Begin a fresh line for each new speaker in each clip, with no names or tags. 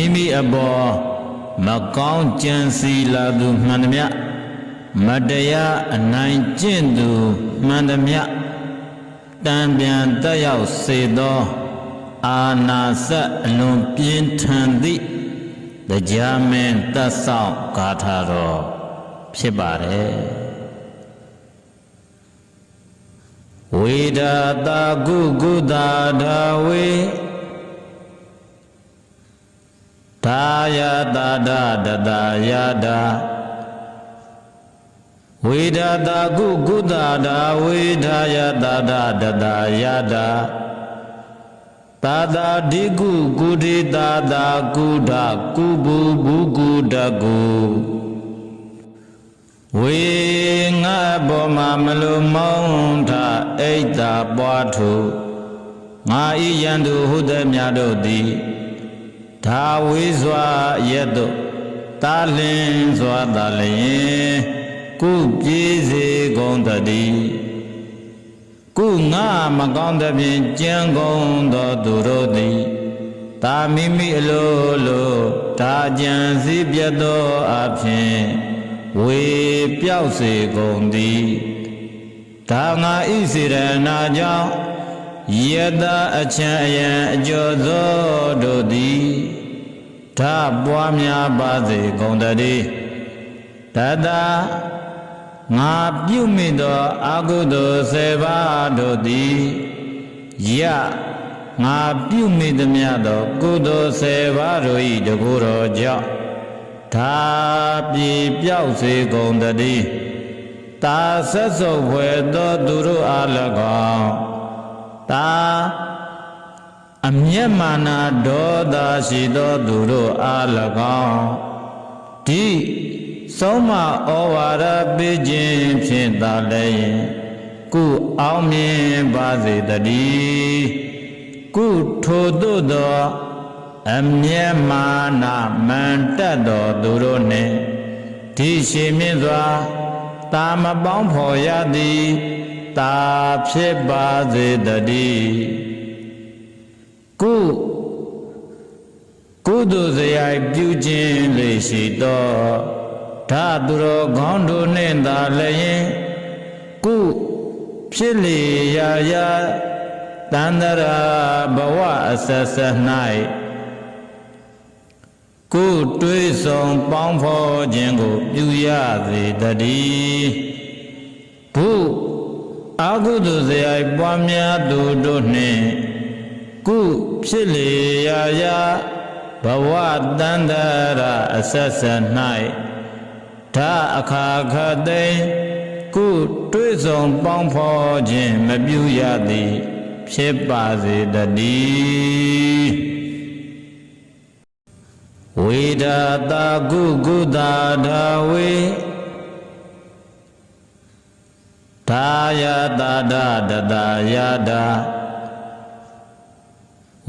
မိမိအပေါ်မကောင်းကြံစီလာသူမှန်သမျှမတရားအနိုင်ကျင့်သူမှန်သမျှတံပြန်တက်ရောက်စေသော အာနာစအလွန်ပြင်းထန်သည့်တရားမင်းတတ်ဆောင်ဂါထာတော်ဖြစ်ပါတယ်ဝေဒာတာကုကုတာဓာဝေ ဒါယတာဒတတယတာဝေဒာတာကုကုတာဓာဝေဒါယတာဒတတယတာသာသာဒီကုကုတိသာသာကုဒကုဘူဘူကုတကုဝေငါဘောမှာမလိုမောင်းထအိတ်သာပွားထုငါဤယံသူဟုသည်များတို့သည် ဒါဝေစွာရက်တို့တာလင်းစွာတာလျင်ကုပြေးစေကုန်တည်းကုငါမကောင်းသဖြင့်ကြံကုန်သောသူတို့သည်တာမိမိအလိုလိုဒါကြံစည်းပြတ်သောအဖြစ်ဝေပြောက်စေကုန်သည်ဒါငါဤစေရနာကြောင့် ယတအချံအယံအကျော်သောတို့သည်ဓာပွားများပါစေကုန်တည်းတတငါပြုမိသောအကုသိုလ်၁၀ပါးတို့သည်ယငါပြုမိသမျှသောကုသိုလ်၁၀ပါးတို့၏တကူတော်ကြောင့်ဒါပြေပြောက်စေကုန်တည်းတာဆက်စုပ်ဖွယ်သောသူတို့အား၎င်း တာအမျက်မာနာဒေါသရှိသောသူတို့အား၎င်းဒီဆုံးမဩဝါဒပေးခြင်းဖြင့်သာလည်းကုအောင်မြင်ပါစေတည်းကုထိုသို့သောအမျက်မာနာမန်တက်သောသူတို့နှင့်ဒီရှိမြင့်စွာတာမပေါင်းဖော်ရသည် တာဖြစ်ပါစေတည်းကုကုသိုလ်စရိုက်ပြုခြင်းလေရှိသောဓာသူတော်ခေါင်းတို့နှင့်သာလည်းကုဖြစ်လေရာရာတန္တရာဘဝအဆက်ဆက်၌ကိုတွေးဆောင်ပေါင်းဖော်ခြင်းကို ပြုရစေတည်းဘု အာဟုတုဇယိုက်ပွားများသူတို့နှင့်ကုဖြစ်လေရာရာဘဝတန္တရာအဆက်ဆက်၌ဓာအခါခသိင်ကုတွေးဆောင်ပေါင်းဖော်ခြင်းမပြုရသည်ဖြစ်ပါစေတည်းဝေဒာတာကုကုတာဓာဝေ ဒါယတာဒတတယတာ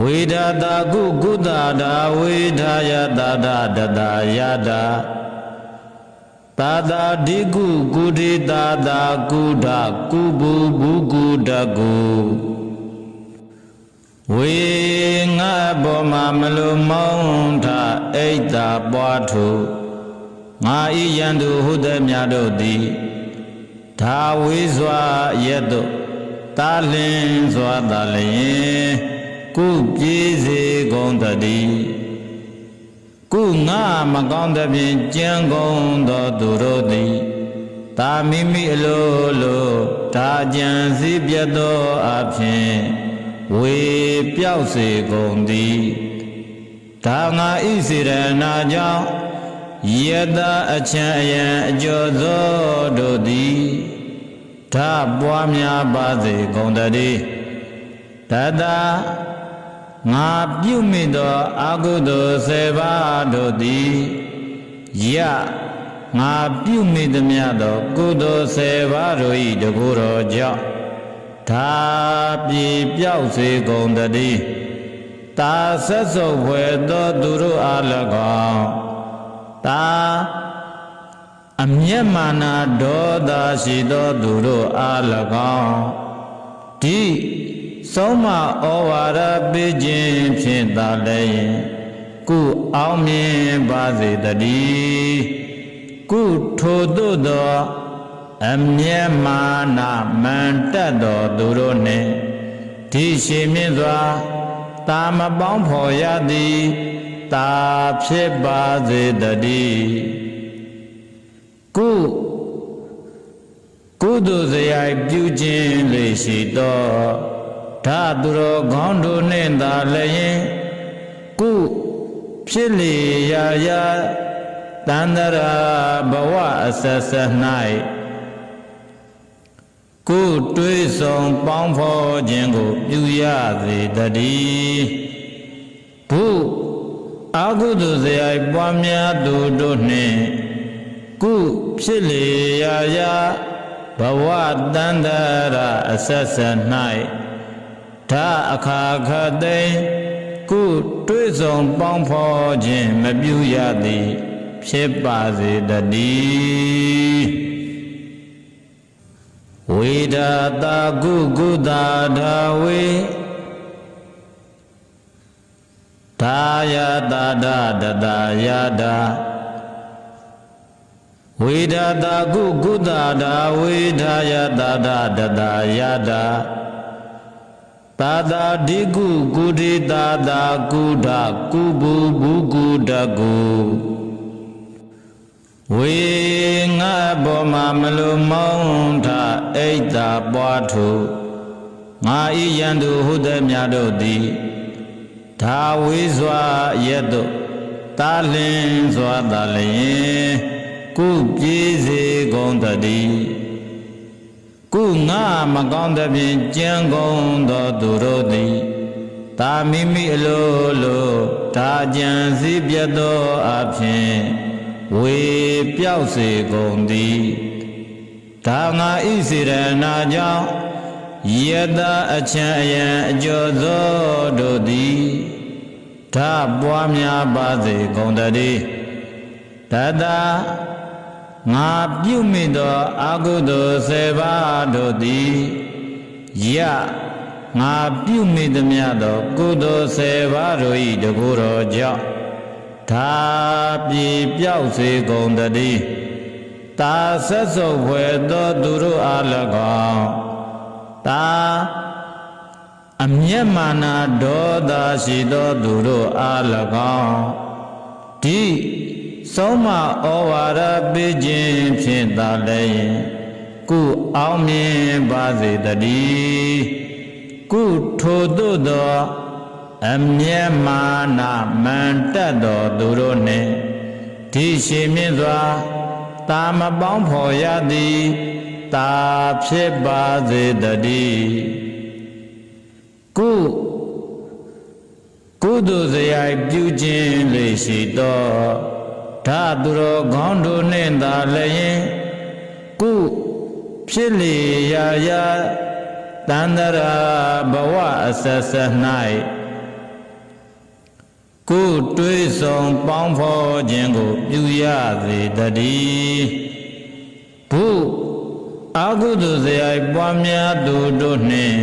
ဝေဒာတာကုကုတာဓာဝေဒါယတာဒတတယတာသာသာဒီကုကုတိသာသာကုဒကုဘူဘူကုတကုဝေငါဘောမှာမလိုမောင်းထအိတ်သာပွားထုငါဤယံသူဟုသည်များတို့သည် ဒါဝေစွာရက်တို့တာလင်းစွာတာလျင်ကုပြေးစေကုန်တည်းကုငါမကောင်းသဖြင့်ကြံကုန်သောသူတို့သည်တာမိမိအလိုလိုဒါကြံစည်းပြတ်သောအဖြစ်ဝေပြောက်စေကုန်သည်ဒါငါဤစေရနာကြောင့် ယတအချံအယံအကျော်သောတို့သည်ဓာပွားများပါစေကုန်တည်းတတငါပြုမိသောအာဟုသောစေပါတို့သည်ယငါပြုမိသမျှသောကုသိုလ်စေပါတို့၏တကူတော်ကြောင့်ဒါပြေပြောက်စေကုန်တည်းတာဆက်စုပ်ဖွယ်သောသူတို့အား၎င်း တာအမျက်မာနာဒေါသရှိသောသူတို့အား၎င်းဒီဆုံးမဩဝါဒပေးခြင်းဖြင့်သာလည်းကုအောင်မြင်ပါစေတည်းကုထိုတို့သောအမျက်မာနာမန်တက်တော်သူတို့နှင့်ဒီရှိမြင့်စွာတာမပေါင်းဖော်ရသည် တာဖြစ်ပါစေတည်းကုကုသိုလ်စရိုက်ပြုခြင်းလေးရှိသောဓာသူတော်ခေါင်းတို့နှင့်သာလည်းကုဖြစ်လေရာရာတန္တရာဘဝအဆက်ဆက်၌ကိုယ်တွေးဆောင်ပေါင်းဖော်ခြင်းကိုပြုရစေတည်းဘု အာဟုတုဇယပွားများသူတို့နှင့်ကုဖြစ်လေရာရာဘဝတန္တရာအဆက်ဆက်၌ဓာအခါခသိမ့်ကုတွေးဆောင်ပေါင်းဖော်ခြင်းမပြုရသည်ဖြစ်ပါစေတည်းဝေဒတာကုကုတာဓာဝေ သာယတာဒတတယတာဝေဒတာကုကုတာဓာဝေသာယတာဒတတယတာသာသာဒီကုကုတိသာသာကုဒကုဘူဘူကုတကုဝေငါဘောမမလိုမောင်းထအိတ်တာပွားထုငါဤယံသူဟုသည်များတို့သည် ဒါဝေစွာရက်တို့တာလင်းစွာတာလျင်ကုပြေးစေကုန်တည်းကုငါမကောင်းသဖြင့်ကြံကုန်သောသူတို့သည်တာမိမိအလိုလိုဒါကြံစည်းပြတ်သောအဖြစ်ဝေပြောက်စေကုန်သည်ဒါငါဤစေရနာကြောင့် ယတအချံအယံအကျော်သောတို့သည်ဓာပွားများပါစေကုန်တည်းတတငါပြုမိသောအာဟုသောစေပါတို့သည်ယငါပြုမိသမျှသောကုသိုလ်စေပါတို့၏တကူတော်ကြောင့်ဒါပြေပြောက်စေကုန်တည်းတာဆက်စုပ်ဖွယ်သောသူတို့အား၎င်း တာအမျက်မာနာဒေါသရှိသောသူတို့အား၎င်းဒီဆုံးမဩဝါဒပေးခြင်းဖြင့်သာလည်းကုအောင်မြင်ပါစေတည်းကုထိုတို့သောအမျက်မာနာမန်တက်တော်သူတို့နှင့်ဒီရှိမြင့်စွာတာမပေါင်းဖော်ရသည် တာဖြစ်ပါစေတည်းကုကုသိုလ်စရိုက်ပြုခြင်းလေးရှိသောဓာသူတော်ခေါင်းတို့နှင့်သာလည်းကုဖြစ်လေရာရာတန္တရာဘဝအဆက်ဆက်၌ကိုတွေးဆောင်ပေါင်းဖော်ခြင်းကို ပြုရစေတည်းဘု အာဟုတုဇယပွားများသူတို့နှင့်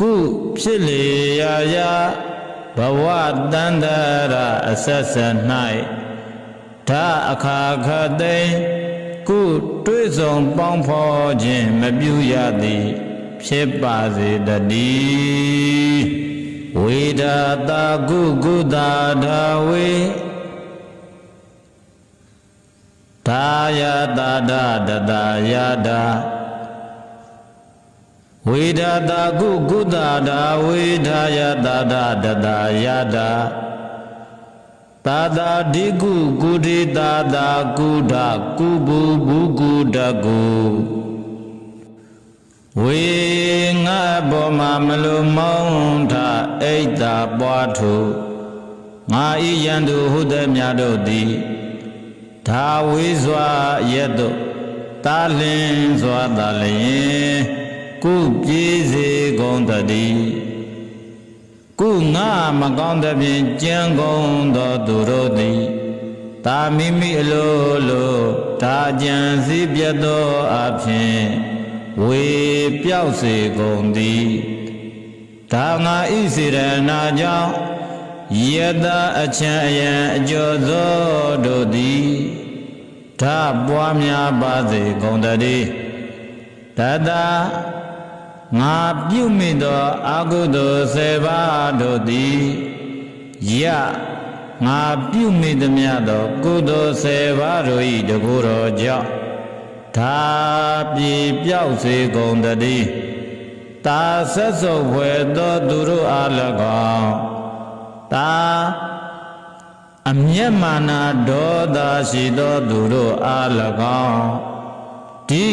ကုဖြစ်လေရာရာဘဝတန္တရာအဆက်ဆက်၌ဓာအခါခသိမ့်ကုတွေးဆောင်ပေါင်းဖော်ခြင်းမပြုရသည်ဖြစ်ပါစေတည်းဝေဒတာကုကုတာဓာဝေ သာယတာဒတတယတာဝေဒတာကုကုတာဓာဝေသာယတာဒတတယတာသာသာဒီကုကုတိသာသာကုဒကုဘူဘူကုတကုဝေငါဘောမမလိုမောင်းထအိတ်တာပွားထုငါဤယံသူဟုသည်များတို့သည် ဒါဝေစွာရက်တို့တာလင်းစွာတာလျင်ကုပြေးစေကုန်တည်းကုငါမကောင်းသဖြင့်ကြံကုန်သောသူတို့သည်တာမိမိအလိုလိုဒါကြံစည်းပြတ်သောအဖြစ်ဝေပြောက်စေကုန်သည်ဒါငါဤစေရနာကြောင့်ယ ယတအချံအယံအကျော်သောတို့သည်ဓပွားများပါစေကုန်တည်းတတငါပြုမိသောအာဟုသောစေပါတို့သည်ယငါပြုမိသည်များသောကုသိုလ်စေပါတို့၏တကူတော်ကြောင့်ဒါပြေပြောက်စေကုန်တည်းတာဆက်စုပ်ဖွယ်သောသူတို့အား၎င်း တာအမျက်မာနာဒေါသရှိသောသူတို့အား၎င်းဒီ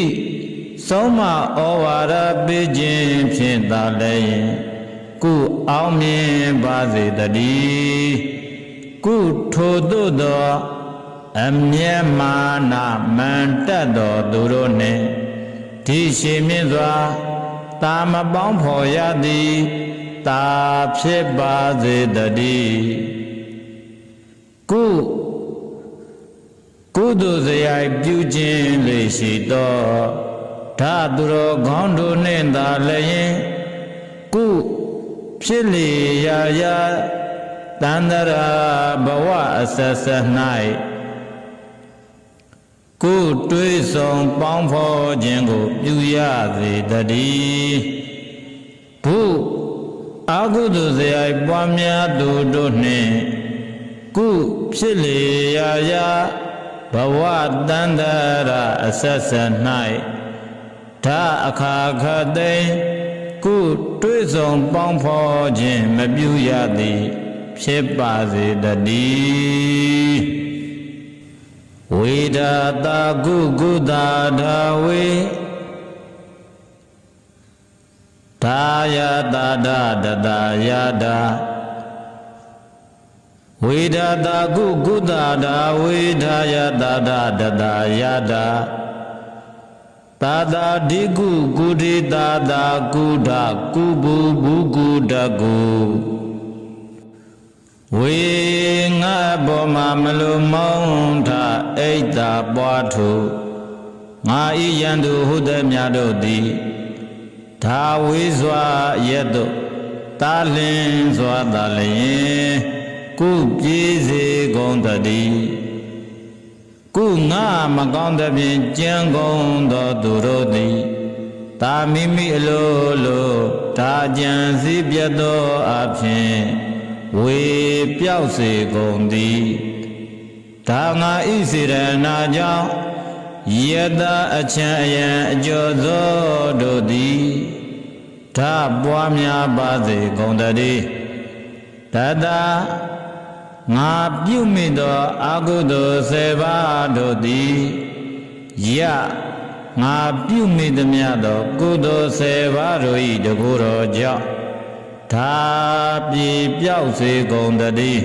ဆုံးမဩဝါဒပေးခြင်းဖြင့်သာလည်းကုအောင်မြင်ပါစေတည်းကုထိုတို့သောအမျက်မာနာမန်တက်တော်သူတို့နှင့်ဒီရှိမြင့်စွာတာမပေါင်းဖော်ရသည် တာဖြစ်ပါစေတည်းကုကုသိုလ်စရိုက်ပြုခြင်းလေရှိသောဓာသူတော်ခေါင်းတို့နှင့်သာလည်းကုဖြစ်လေရာရာတန္တရာဘဝအဆက်ဆက်၌ကိုယ်တွေးဆောင်ပေါင်းဖော်ခြင်းကိုပြုရစေတည်းဘု အာဟုတုဇယပွားများသူတို့နှင့်ကုဖြစ်လေရာရာဘဝတန္တရာအဆက်ဆက်၌ဓာအခါခသိမ့်ကုတွေးဆောင်ပေါင်းဖော်ခြင်းမပြုရသည်ဖြစ်ပါစေတည်းဝေဒာတာကုကုတာဓာဝေ ဒါယတာဒတတယတာဝေဒာတာကုကုတာဓာဝေဒါယတာဒတတယတာသာသာဒီကုကုတိသာသာကုဒကုဘူဘူကုတကုဝေငါဘောမှာမလိုမောင်းထအိတ်တာပွားထုငါဤယံသူဟုသည်များတို့သည် ဒါဝေစွာရက်တို့တာလင်းစွာတာလျင်ကုပြေးစေကုန်တည်းကုငါမကောင်းသဖြင့်ကြံကုန်သောသူတို့သည်တာမိမိအလိုလိုဒါကြံစည်းပြတ်သောအဖြစ်ဝေပြောက်စေကုန်သည်ဒါငါဤစေရနာကြောင့် ယတအချံအယံအကျော်သောတို့သည်ဓာပွားများပါစေကုန်တည်းတတငါပြုမိသောအာဟုသောစေပါတို့သည်ယငါပြုမိသည်များသောကုသိုလ်စေပါတို့၏တကူတော်ကြောင့်ဒါပြေပြောက်စေကုန်တည်း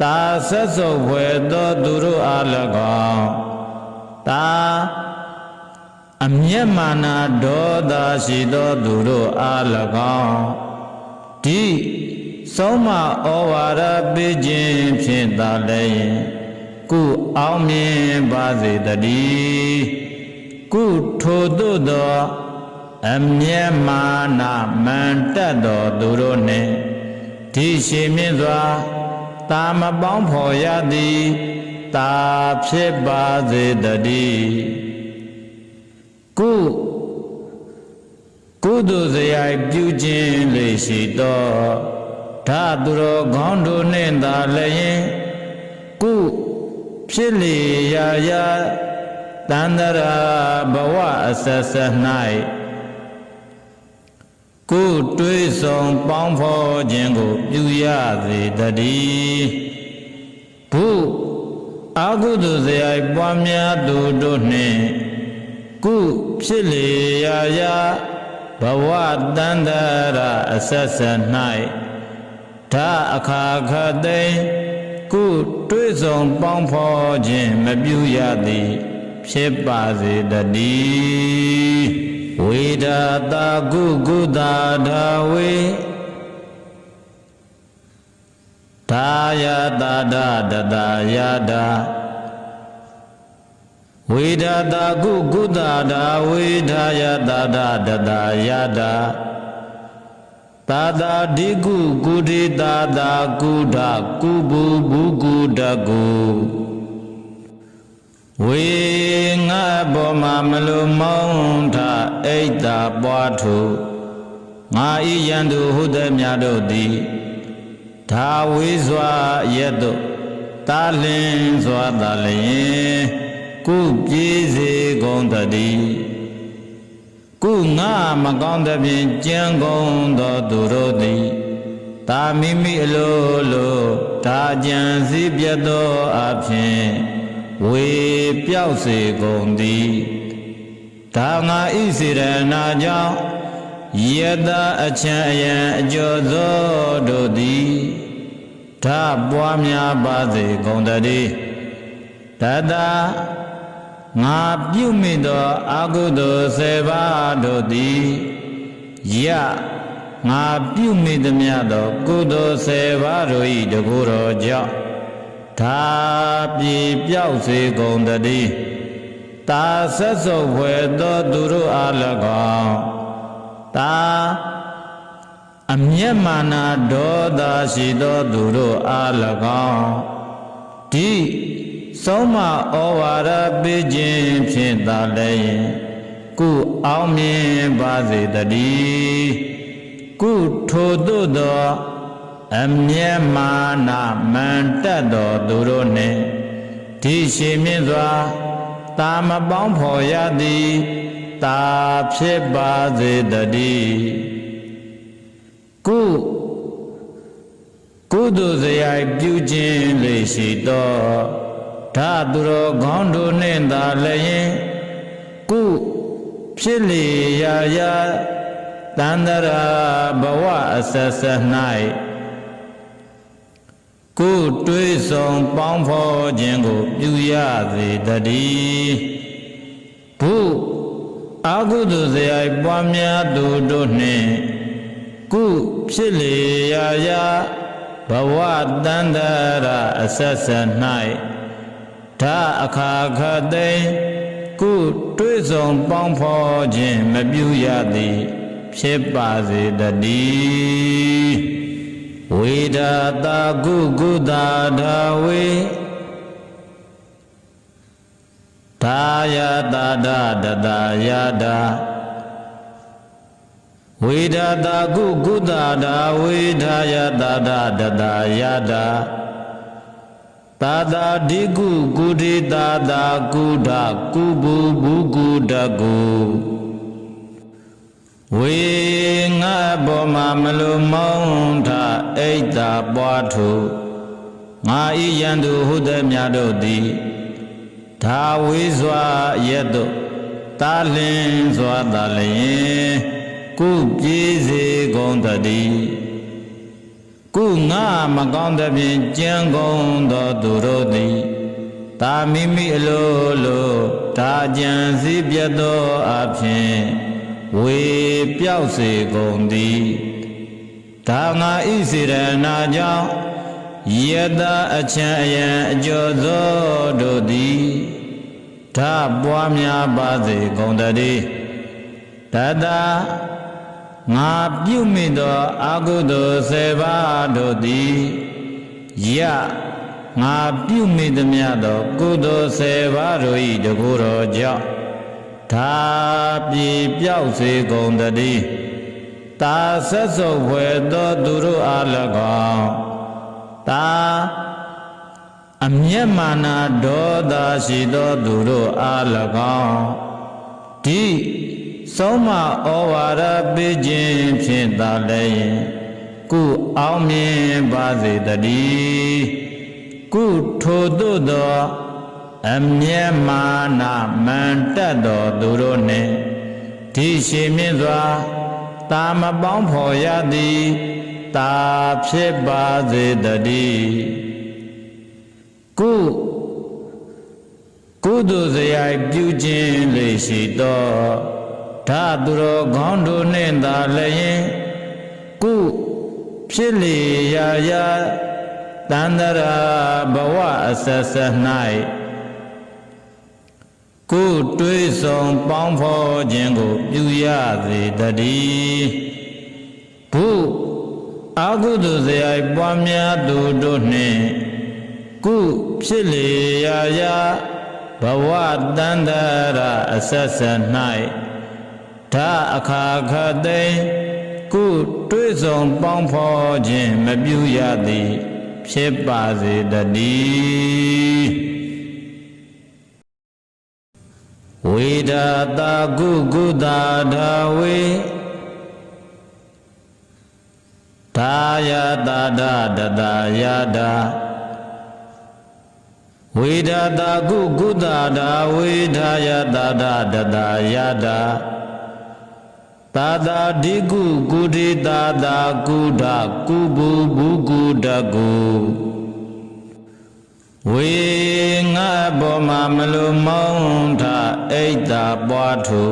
တာဆက်စုပ်ဖွယ်သောသူတို့အား၎င်း တာအမျက်မာနာဒေါသရှိသောသူတို့အား၎င်းဒီဆုံးမဩဝါဒပေးခြင်းဖြင့်သာလည်းကုအောင်မြင်ပါစေတည်းကုထိုတို့သောအမျက်မာနာမန်တက်တော်သူတို့နှင့်ဒီရှိမြင့်စွာတာမပေါင်းဖော်ရသည် တာဖြစ်ပါစေတည်းကုကုသိုလ်စရိုက်ပြုခြင်းလေရှိသောဓာသူတော်ခေါင်းတို့နှင့်သာလည်းကုဖြစ်လေရာရာတန္တရာဘဝအဆက်ဆက်၌ကိုတွေးဆောင်ပေါင်းဖော်ခြင်းကို ပြုရစေတည်းဘု အာဟုတုဇယပွားများသူတို့နှင့်ကုဖြစ်လေရာရာဘဝတန္တရာအဆက်ဆက်၌ဓာအခါခသိမ့်ကုတွေးဆောင်ပေါင်းဖော်ခြင်းမပြုရသည်ဖြစ်ပါစေတည်းဝေဒာတာကုကုတာဓာဝေ ဒါယတာဒတတယတာဝေဒာတာကုကုတာဓာဝေဒါယတာဒတတယတာသာသာဒီကုကုတိသာသာကုဒကုဘူဘူကုတကုဝေငါဘောမှာမလိုမောင်းထအိတ်တာပွားထုငါဤယံသူဟုသည်များတို့သည် ဒါဝေစွာရက်တို့တာလင်းစွာတာလျင်ကုပြေးစေကုန်တည်းကုငါမကောင်းသဖြင့်ကြံကုန်သောသူတို့သည်တာမိမိအလိုလိုဒါကြံစည်းပြတ်သောအဖြစ်ဝေပြောက်စေကုန်သည်ဒါငါဤစေရနာကြောင့် ယတအချံအယံအကျော်သောတို့သည်ဓာပွားများပါစေကုန်တည်းတတငါပြုမိသောအကုသိုလ်၁၀ပါးတို့သည်ယငါပြုမိသမျှသောကုသိုလ်၁၀ပါးတို့၏တကူတော်ကြောင့်ဒါပြေပြောက်စေကုန်တည်းတာဆက်စုပ်ဖွယ်သောသူတို့အား၎င်း တာအမျက်မာနာဒေါသရှိသောသူတို့အား၎င်းဒီဆုံးမဩဝါဒပေးခြင်းဖြင့်သာလည်းကုအောင်မြင်ပါစေတည်းကုထိုသို့သောအမျက်မာနာမန်တက်တော်သူတို့နှင့်ဒီရှိမြင့်စွာတာမပေါင်းဖော်ရသည် တာဖြစ်ပါစေတည်းကုကုသိုလ်စရိုက်ပြုခြင်းလေးရှိသောဓာသူတော်ခေါင်းတို့နှင့်သာလည်းကုဖြစ်လေရာရာတန္တရာဘဝအဆက်ဆက်၌ကိုတွေးဆောင်ပေါင်းဖော်ခြင်းကို ပြုရစေတည်းဘု အာဟုတုဇယပွားများသူတို့နှင့်ကုဖြစ်လေရာရာဘဝတန္တရာအဆက်ဆက်၌ဓာအခါခသိမ့်ကုတွေးဆောင်ပေါင်းဖော်ခြင်းမပြုရသည်ဖြစ်ပါစေတည်းဝေဒာတာကုကုတာဒါဝေ သာယတာဒတတယတာဝေဒာတာကုကုတာဒါဝေဒါယတာဒတတယတာသာသာဒီကုကုတိသာသာကုဒကုဘူဘူကုတကုဝေငါဘောမှာမလိုမောင်းထအိတ်တာပွားထုငါဤယံသူဟုသည်များတို့သည် ဒါဝေစွာရက်တို့တာလင်းစွာတာလျင်ကုပြေးစေကုန်တည်းကုငါမကောင်းသဖြင့်ကြံကုန်သောသူတို့သည်တာမိမိအလိုလိုဒါကြံစည်းပြတ်သောအဖြစ်ဝေပြောက်စေကုန်သည်ဒါငါဤစေရနာကြောင့် ယတအချံအယံအကျော်သောတို့သည်ဓာပွားများပါစေကုန်တည်းတတငါပြုမိသောအာဟုသောစေပါတို့သည်ယငါပြုမိသမျှသောကုသိုလ်စေပါတို့၏တကူတော်ကြောင့်ဒါပြေပြောက်စေကုန်တည်းတာဆက်စုပ်ဖွယ်သောသူတို့အား၎င်း တာအမျက်မာနာဒေါသရှိသောသူတို့အား၎င်းဒီဆုံးမဩဝါဒပေးခြင်းဖြင့်သာလည်းကုအောင်မြင်ပါစေတည်းကုထိုသို့သောအမျက်မာနာမန်တက်တော်သူတို့နှင့်ဒီရှိမြင့်စွာတာမပေါင်းဖော်ရသည် တာဖြစ်ပါစေတည်းကုကုသိုလ်စရိုက်ပြုခြင်းလေးရှိသောဓာသူတော်ခေါင်းတို့နှင့်သာလည်းကုဖြစ်လေရာရာတန္တရာဘဝအဆက်ဆက်၌ကိုတွေးဆောင်ပေါင်းဖော်ခြင်းကိုပြုရစေတည်းဓဘု အာဟုတုဇယိုက်ပွားများသူတို့နှင့်ကုဖြစ်လေရာရာဘဝတန္တရာအဆက်ဆက်၌ဓာအခါခသိမ့်ကုတွေ့ဆုံပေါင်းဖော်ခြင်းမပြုရသည်ဖြစ်ပါစေတည်းဝေဒတာကုကုတာဓာဝေ ဒါယတာဒတတယာဒဝေဒတာကုကုတာဓာဝေဒါယတာဒတတယာဒသာသာဒီကုကုတိသာသာကုဒကုဘူဘူကုတကုဝေငါဘောမမလူမောင်းထအိတ်တာပွားထု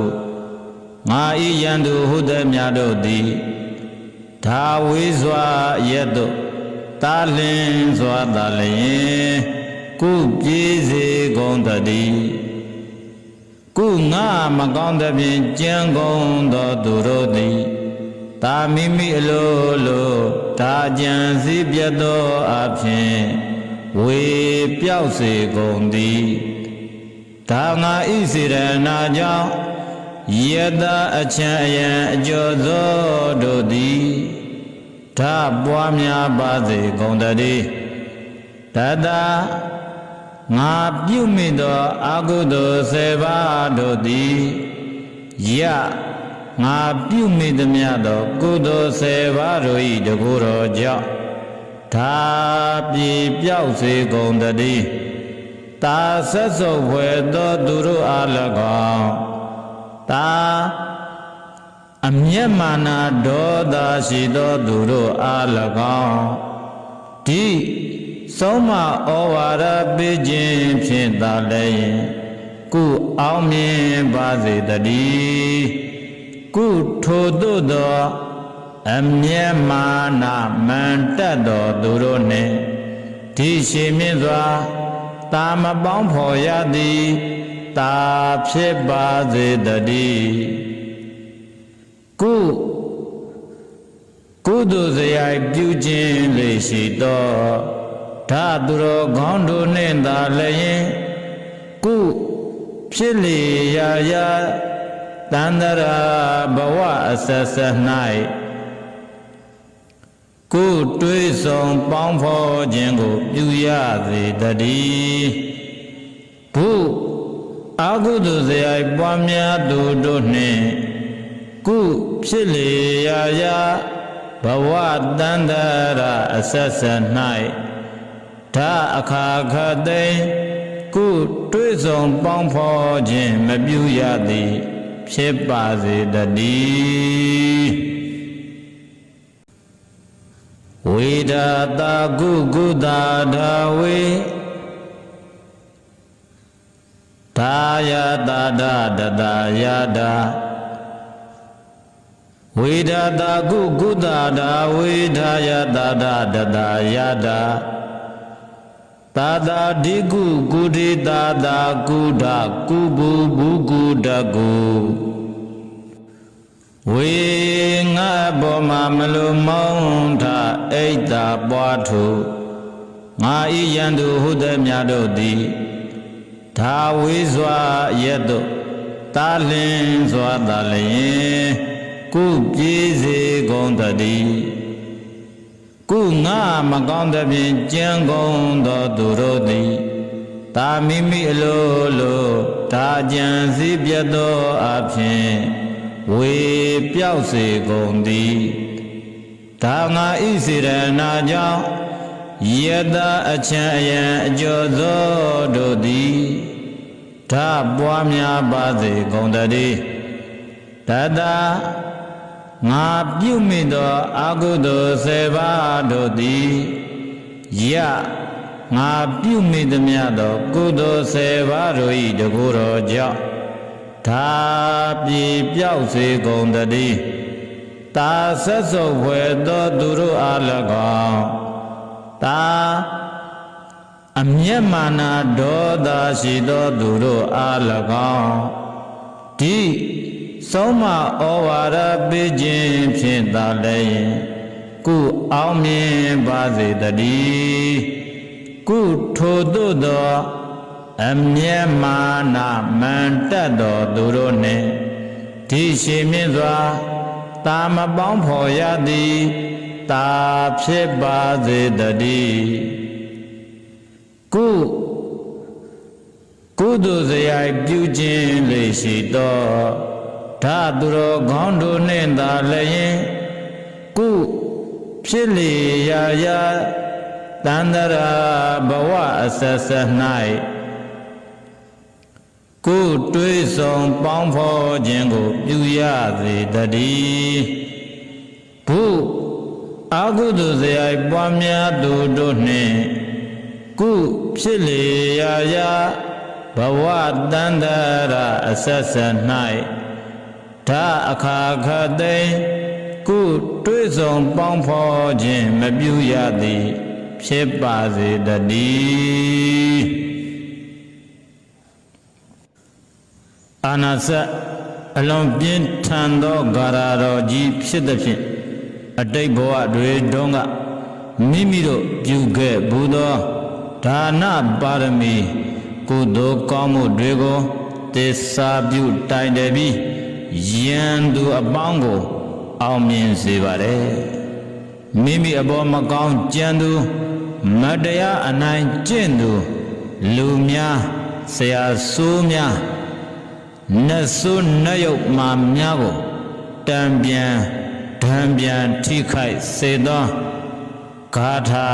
ငါဤယံသူဟုသည်များတို့သည် ဒါဝေစွာရက်တို့တာလင်းစွာတာလျင်ကုပြေးစေကုန်တည်းကုငါမကောင်းသဖြင့်ကြံကုန်သောသူတို့သည်တာမိမိအလိုလိုဒါကြံစည်းပြတ်သောအဖြစ်ဝေပြောက်စေကုန်သည်ဒါငါဤစေရနာကြောင့် ယတအချံအယံအကျော်သောတို့သည်ဓာပွားများပါစေကုန်တည်းတတငါပြုမိသောအကုသိုလ်၁၀ပါးတို့သည်ယငါပြုမိသမျှသော ကုသိုလ်၁၀ပါးတို့၏တကူတော်ကြောင့်ဒါပြေပြောက်စေကုန်တည်းတာဆက်စုပ်ဖွယ်သောသူတို့အား၎င်း တာအမျက်မာနာဒေါသရှိသောသူတို့အား၎င်းဒီဆုံးမဩဝါဒပေးခြင်းဖြင့်သာလည်းကုအောင်မြင်ပါစေတည်းကုထိုသို့သောအမျက်မာနာမန်တက်သောသူတို့နှင့်ဒီရှိမြင့်စွာတာမပေါင်းဖော်ရသည် တာဖြစ်ပါစေတည်းကုကုသိုလ်စရိုက်ပြုခြင်းလေရှိသောဓာသူတော်ခေါင်းတို့နှင့်သာလည်းကုဖြစ်လေရာရာတန္တရာဘဝအဆက်ဆက်၌ကိုတွေးဆောင်ပေါင်းဖော်ခြင်းကို ပြုရစေတည်းဘု အာဟုတုဇယိုက်ပွားများသူတို့နှင့်ကုဖြစ်လေရာရာဘဝတန္တရာအဆက်ဆက်၌ဓာအခါခသိမ့်ကုတွေးဆောင်ပေါင်းဖော်ခြင်းမပြုရသည် ဖြစ်ပါစေတည်းဝေဒတာကုကုတာဓာဝေ ဒါယတာဒတတယာဒဝေဒတာကုကုတာဓာဝေဒါယတာဒတတယာဒသာသာဒီကုကုတိသာသာကုဒကုဘူဘူကုတကုဝေငါဘောမမလူမောင်းထအိတ်တာပွားထုငါဤယံသူဟုသည်များတို့သည် ဒါဝေစွာရက်တို့တာလင်းစွာတာလျင်ကုပြေးစေကုန်တည်းကုငါမကောင်းသဖြင့်ကြံကုန်သောသူတို့သည်တာမိမိအလိုလိုဒါကြံစည်းပြတ်သောအဖြစ်ဝေပြောက်စေကုန်သည်ဒါငါဤစေရနာကြောင့် ယတအချံအယံအကျော်သောတို့သည်ဓာပွားများပါစေကုန်တည်းတတငါပြုမိသောအကုသိုလ်၁၀ပါးတို့သည်ယငါပြုမိသမျှသောကုသိုလ်၁၀ပါးတို့၏တကူတော်ကြောင့်ဒါပြေပြောက်စေကုန်တည်းတာဆက်စုပ်ဖွယ်သောသူတို့အား၎င်း တာအမျက်မာနာဒေါသရှိသောသူတို့အား၎င်းဒီဆုံးမဩဝါဒပေးခြင်းဖြင့်သာလည်းကုအောင်မြင်ပါစေတည်းကုထိုသို့သောအမျက်မာနမန်တက်တော်သူတို့နှင့်ဒီရှိမြင့်စွာတာမပေါင်းဖော်ရသည် တာဖြစ်ပါစေတည်းကုကုသိုလ်စရိုက်ပြုခြင်းလေရှိသောဓာသူတော်ခေါင်းတို့နှင့်သာလည်းကုဖြစ်လေရာရာတန္တရာဘဝအဆက်ဆက်၌ကိုယ်တွေးဆောင်ပေါင်းဖော်ခြင်းကို ပြုရစေတည်းဘု အာဟုတုဇယိုက်ပွားများသူတို့နှင့်ကုဖြစ်လေရာရာဘဝတန္တရာအဆက်ဆက်၌ဓာအခါခသိမ့်ကုတွေးဆောင်ပေါင်းဖော်ခြင်းမပြုရသည်ဖြစ်ပါစေတည်းအာနာစအလွန်ပြင်းထန်သောဂါရာတော်ကြီးဖြစ်သည်ဖြင့် အတိတ်ဘဝတွေတုန်းကမိမိတို့ပြုခဲ့ဘူးသောဒါနပါရမီကုသိုလ်ကောင်းမှုတွေကိုသစ္စာပြုတိုင်တယ်ပြီးယံသူအပေါင်းကို အောင်မြင်စေပါတယ်မိမိအပေါ်မကောင်းကြံသူ မတရားအနိုင်ကျင့်သူ လူများဆရာဆိုးများနတ်ဆိုးနတ်ယုတ်မာများကိုတံပြန် ဓံပြန်ထိခိုက်စေသောဂါထာ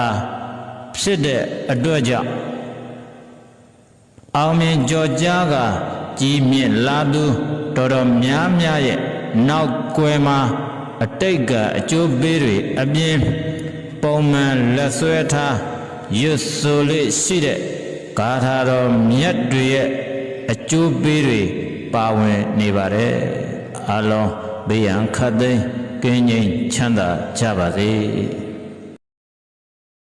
ဖြစ်တဲ့အတွက်ကြောင့်အောင်မြင်ကြော်ကြားကကြီးမြင့်လာသူတော်တော်များများရဲ့နောက်ကွယ်မှာအတိတ်ကအကျိုးပေးတွေအပြင်ပုံမှန်လက်ဆွဲထားရွတ်ဆိုလေးရှိတဲ့ဂါထာတော်မြတ်တွေရဲ့အကျိုးပေးတွေပါဝင်နေပါတယ်အလုံးဘေးရန်ခတ်သိမ်း ကင်းငြိမ်ချမ်းသာကြပါစေ